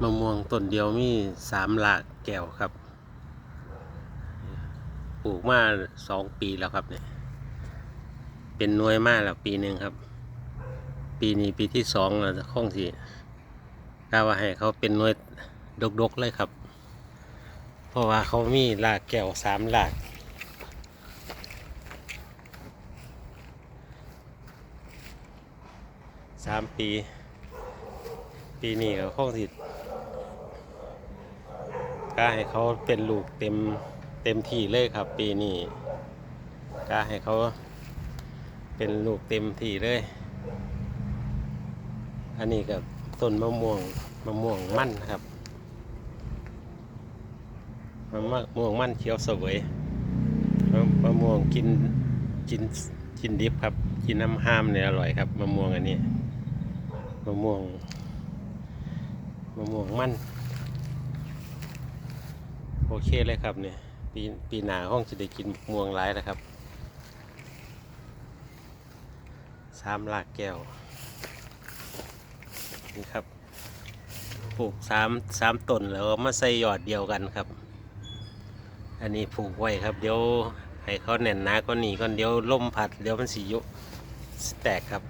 มะม่วงต้นเดียวมีสามหลากแก้วครับ ปลูกมาสองปีแล้วครับเนี่ย เป็นน่วยมากแล้วปีหนึ่งครับ ปีนี้ปีที่สองแล้วจะคงสิกล้าว่าให้เขาเป็นน่วยดกๆเลยครับ เพราะว่าเขามีหลากแก้วสามหลากสามปี ปีนี้ก็คงสิ กล้าให้เขาเป็นลูกเต็มเต็มที่เลยครับ ปีนี้กล้าให้เขาเป็นลูกเต็มที่เลย อันนี้กับต้นมะม่วงมะม่วงมั่นครับมะม่วงมั่นเขียวสวยมะม่วงกินกินกินดิบครับกินน้ำห้ามเนี่ยอร่อยครับมะม่วงอันนี้มะม่วงมะม่วงมัน โอเคเลยครับเนี่ยปีปีหน้าห้องจะได้กินม่วงหลายนะครับสามลากแก้วนี่ครับปลูกสามสามต้นแล้วมาใส่ยอดเดียวกันครับ อันนี้ผูกไว้ครับเดี๋ยวให้เขาแน่นหนาก็หนีก่อนเดี๋ยวลมพัดเดี๋ยวมันสียุแตกครับ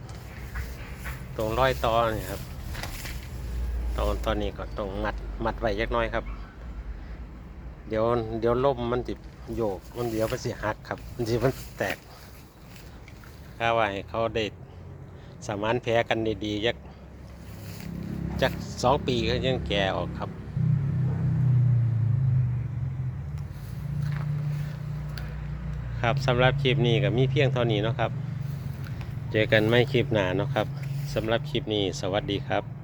ตรงร้อยตอเนี่ครับตอนตอนนี้ก็ต้องมัดมัดไว้ยักน้อยครับ ดี๋ยวเดี๋ยวล่มมันจิโยกมันเดี๋ยวมันสิหักครับ มันสิมันแตกข้าว่าให้เขาได้สามารถแพ้กันดีๆยักจักสองปีก็ยังแก่ออกครับ ครับสำหรับคลิปนี้ก็มีเพียงเท่านี้นะครับ เจอกันไม่คลิปหนาเนาะครับสำหรับคลิปนี้สวัสดีครับ